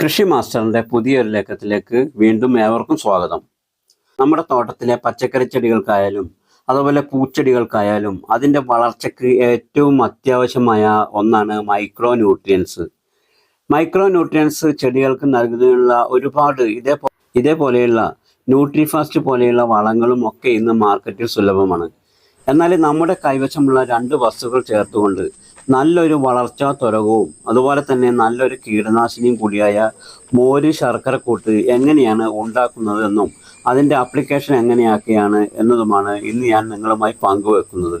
കൃഷി മാസ്റ്ററിന്റെ പുതിയൊരു ലേഖത്തിലേക്ക് വീണ്ടും ഏവർക്കും സ്വാഗതം. നമ്മുടെ തോട്ടത്തിലെ പച്ചക്കറി ചെടികൾക്കായാലും അതുപോലെ പൂച്ചെടികൾക്കായാലും അതിന്റെ വളർച്ചയ്ക്ക് ഏറ്റവും അത്യാവശ്യമായ ഒന്നാണ് മൈക്രോ ന്യൂട്രിയൻസ് മൈക്രോ ന്യൂട്രിയൻസ് ചെടികൾക്ക് നൽകുന്നതിനുള്ള ഒരുപാട് ഇതേ ഇതേപോലെയുള്ള ന്യൂട്രിഫാസ്റ്റ് പോലെയുള്ള വളങ്ങളും ഒക്കെ ഇന്ന് മാർക്കറ്റിൽ സുലഭമാണ്. എന്നാൽ നമ്മുടെ കൈവശമുള്ള രണ്ട് വസ്തുക്കൾ ചേർത്തുകൊണ്ട് നല്ലൊരു വളർച്ചാ ത്വരകവും അതുപോലെ തന്നെ നല്ലൊരു കീടനാശിനിയും കൂടിയായ മോര് ശർക്കര കൂട്ട് എങ്ങനെയാണ് ഉണ്ടാക്കുന്നതെന്നും അതിന്റെ ആപ്ലിക്കേഷൻ എങ്ങനെയാക്കിയാണ് എന്നതുമാണ് ഇന്ന് ഞാൻ നിങ്ങളുമായി പങ്കുവെക്കുന്നത്.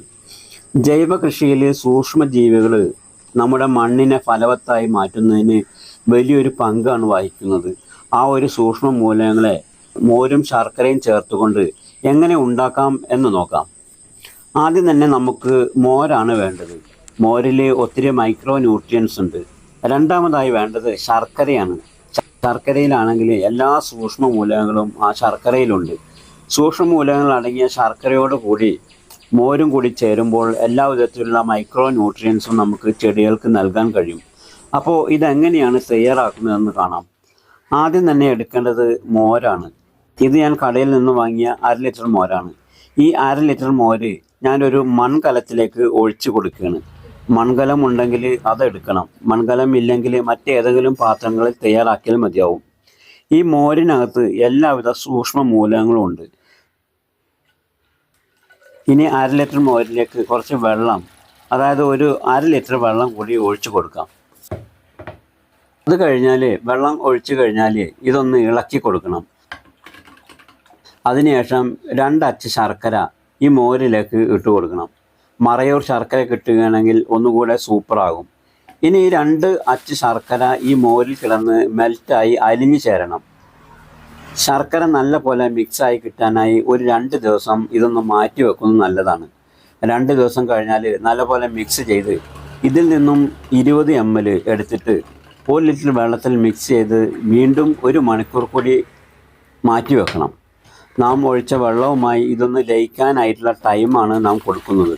ജൈവ കൃഷിയിൽ സൂക്ഷ്മജീവികൾ നമ്മുടെ മണ്ണിനെ ഫലവത്തായി മാറ്റുന്നതിന് വലിയൊരു പങ്കാണ് വഹിക്കുന്നത്. ആ ഒരു സൂക്ഷ്മ മൂലങ്ങളെ മോരും ശർക്കരയും ചേർത്തുകൊണ്ട് എങ്ങനെ ഉണ്ടാക്കാം എന്ന് നോക്കാം. ആദ്യം തന്നെ നമുക്ക് മോരാണ് വേണ്ടത്. മോരിൽ ഒത്തിരി മൈക്രോ ന്യൂട്രിയൻസ് ഉണ്ട്. രണ്ടാമതായി വേണ്ടത് ശർക്കരയാണ്. ശർക്കരയിലാണെങ്കിൽ എല്ലാ സൂക്ഷ്മ മൂലകങ്ങളും ആ ശർക്കരയിലുണ്ട്. സൂക്ഷ്മ മൂലകങ്ങൾ അടങ്ങിയ ശർക്കരയോട് കൂടി മോരും കൂടി ചേരുമ്പോൾ എല്ലാ വിധത്തിലുള്ള മൈക്രോ ന്യൂട്രിയൻസും നമുക്ക് ചെടികൾക്ക് നൽകാൻ കഴിയും. അപ്പോൾ ഇതെങ്ങനെയാണ് തയ്യാറാക്കുന്നതെന്ന് കാണാം. ആദ്യം തന്നെ എടുക്കേണ്ടത് മോരാണ്. ഇത് ഞാൻ കടയിൽ നിന്ന് വാങ്ങിയ അര ലിറ്റർ മോരാണ്. ഈ അര ലിറ്റർ മോര് ഞാനൊരു മൺകലത്തിലേക്ക് ഒഴിച്ചു കൊടുക്കുകയാണ്. മൺകലം ഉണ്ടെങ്കിൽ അതെടുക്കണം. മൺകലം ഇല്ലെങ്കിൽ മറ്റേതെങ്കിലും പാത്രങ്ങളിൽ തയ്യാറാക്കിയാൽ മതിയാവും. ഈ മോരിനകത്ത് എല്ലാവിധ സൂക്ഷ്മ മൂലകങ്ങളും ഉണ്ട്. ഇനി അര ലിറ്റർ മോരിലേക്ക് കുറച്ച് വെള്ളം അതായത് ഒരു അര ലിറ്റർ വെള്ളം കൂടി ഒഴിച്ചു കൊടുക്കാം. അത് കഴിഞ്ഞാൽ വെള്ളം ഒഴിച്ചു കഴിഞ്ഞാൽ ഇതൊന്ന് ഇളക്കി കൊടുക്കണം. അതിനുശേഷം രണ്ടച്ച് ശർക്കര ഈ മോരിലേക്ക് ഇട്ട് കൊടുക്കണം. മറയൂർ ശർക്കര കിട്ടുകയാണെങ്കിൽ ഒന്നുകൂടെ സൂപ്പറാകും. ഇനി ഈ രണ്ട് അച്ച് ശർക്കര ഈ മോരിൽ കിടന്ന് മെൽറ്റായി അലിഞ്ഞു ചേരണം. ശർക്കര നല്ല പോലെ മിക്സായി കിട്ടാനായി ഒരു രണ്ട് ദിവസം ഇതൊന്ന് മാറ്റി വെക്കുന്നത് നല്ലതാണ്. രണ്ട് ദിവസം കഴിഞ്ഞാൽ നല്ലപോലെ മിക്സ് ചെയ്ത് ഇതിൽ നിന്നും ഇരുപത് എം എൽ എടുത്തിട്ട് ഒരു ലിറ്റർ വെള്ളത്തിൽ മിക്സ് ചെയ്ത് വീണ്ടും ഒരു മണിക്കൂർ കൂടി മാറ്റി വെക്കണം. നാം ഒഴിച്ച വെള്ളവുമായി ഇതൊന്ന് ലയിക്കാനായിട്ടുള്ള ടൈമാണ് നാം കൊടുക്കുന്നത്.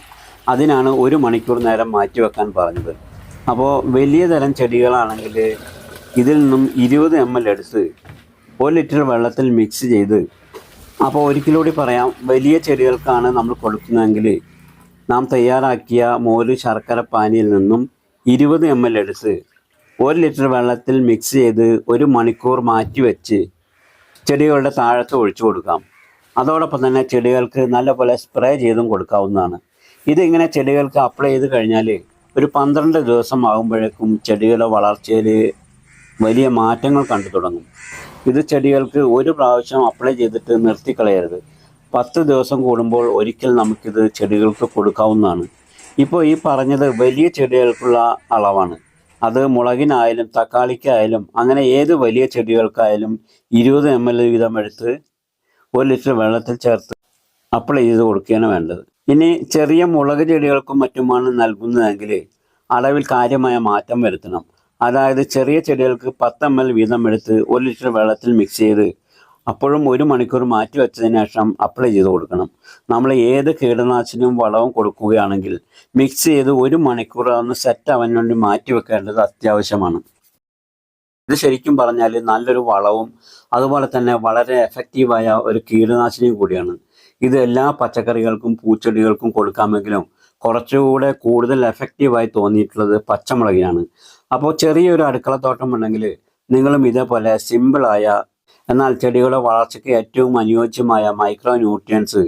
അതിനാണ് ഒരു മണിക്കൂർ നേരം മാറ്റി വെക്കാൻ പറഞ്ഞത്. അപ്പോൾ വലിയ തരം ചെടികളാണെങ്കിൽ ഇതിൽ നിന്നും ഇരുപത് എം എൽ എടുത്ത് ഒരു ലിറ്റർ വെള്ളത്തിൽ മിക്സ് ചെയ്ത് അപ്പോൾ ഒരിക്കലൂടി പറയാം വലിയ ചെടികൾക്കാണ് നമ്മൾ കൊടുക്കുന്നതെങ്കിൽ നാം തയ്യാറാക്കിയ മോര് ശർക്കര പാനിയിൽ നിന്നും ഇരുപത് എം എൽ എടുത്ത് ഒരു ലിറ്റർ വെള്ളത്തിൽ മിക്സ് ചെയ്ത് ഒരു മണിക്കൂർ മാറ്റി വെച്ച് ചെടികളുടെ താഴത്ത് ഒഴിച്ചു കൊടുക്കാം. അതോടൊപ്പം തന്നെ ചെടികൾക്ക് നല്ലപോലെ സ്പ്രേ ചെയ്തും കൊടുക്കാവുന്നതാണ്. ഇതിങ്ങനെ ചെടികൾക്ക് അപ്ലൈ ചെയ്ത് കഴിഞ്ഞാൽ ഒരു പന്ത്രണ്ട് ദിവസം ആകുമ്പോഴേക്കും ചെടികളുടെ വളർച്ചയിൽ വലിയ മാറ്റങ്ങൾ കണ്ടു തുടങ്ങും. ഇത് ചെടികൾക്ക് ഒരു പ്രാവശ്യം അപ്ലൈ ചെയ്തിട്ട് നിർത്തിക്കളയരുത്. പത്ത് ദിവസം കൂടുമ്പോൾ ഒരിക്കൽ നമുക്കിത് ചെടികൾക്ക് കൊടുക്കാവുന്നതാണ്. ഇപ്പോൾ ഈ പറഞ്ഞത് വലിയ ചെടികൾക്കുള്ള അളവാണ്. അത് മുളകിനായാലും തക്കാളിക്കായാലും അങ്ങനെ ഏത് വലിയ ചെടികൾക്കായാലും ഇരുപത് എം എൽ വീതം എടുത്ത് ഒരു ലിറ്റർ വെള്ളത്തിൽ ചേർത്ത് അപ്ലൈ ചെയ്ത് കൊടുക്കുകയാണ് വേണ്ടത്. ഇനി ചെറിയ മുളക് ചെടികൾക്കും മറ്റുമാണ് നൽകുന്നതെങ്കിൽ അളവിൽ കാര്യമായ മാറ്റം വരുത്തണം. അതായത് ചെറിയ ചെടികൾക്ക് പത്ത് എം എൽ വീതം എടുത്ത് ഒരു ലിറ്റർ വെള്ളത്തിൽ മിക്സ് ചെയ്ത് അപ്പോഴും ഒരു മണിക്കൂർ മാറ്റി വെച്ചതിന് ശേഷം അപ്ലൈ ചെയ്ത് കൊടുക്കണം. നമ്മൾ ഏത് കീടനാശിനിയും വളവും കൊടുക്കുകയാണെങ്കിൽ മിക്സ് ചെയ്ത് ഒരു മണിക്കൂർ അതൊന്ന് സെറ്റ് ആവാൻ വേണ്ടി മാറ്റി വെക്കേണ്ടത് അത്യാവശ്യമാണ്. ഇത് ശരിക്കും പറഞ്ഞാൽ നല്ലൊരു വളവും അതുപോലെ തന്നെ വളരെ എഫക്റ്റീവായ ഒരു കീടനാശിനിയും കൂടിയാണ്. ഇത് എല്ലാ പച്ചക്കറികൾക്കും പൂച്ചെടികൾക്കും കൊടുക്കാമെങ്കിലും കുറച്ചുകൂടെ കൂടുതൽ എഫക്റ്റീവായി തോന്നിയിട്ടുള്ളത് പച്ചമുളകിനാണ്. അപ്പോൾ ചെറിയൊരു അടുക്കളത്തോട്ടം ഉണ്ടെങ്കിൽ നിങ്ങളും ഇതേപോലെ സിമ്പിളായ എന്നാൽ ചെടികളുടെ വളർച്ചയ്ക്ക് ഏറ്റവും അനുയോജ്യമായ മൈക്രോ ന്യൂട്രിയൻസ്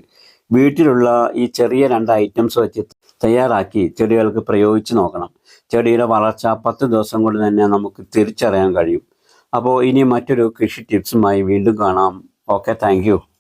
വീട്ടിലുള്ള ഈ ചെറിയ രണ്ട് ഐറ്റംസ് വെച്ച് തയ്യാറാക്കി ചെടികൾക്ക് പ്രയോഗിച്ച് നോക്കണം. ചെടിയുടെ വളർച്ച പത്ത് ദിവസം കൊണ്ട് തന്നെ നമുക്ക് തിരിച്ചറിയാൻ കഴിയും. അപ്പോൾ ഇനി മറ്റൊരു കൃഷി ടിപ്സുമായി വീണ്ടും കാണാം. Okay thank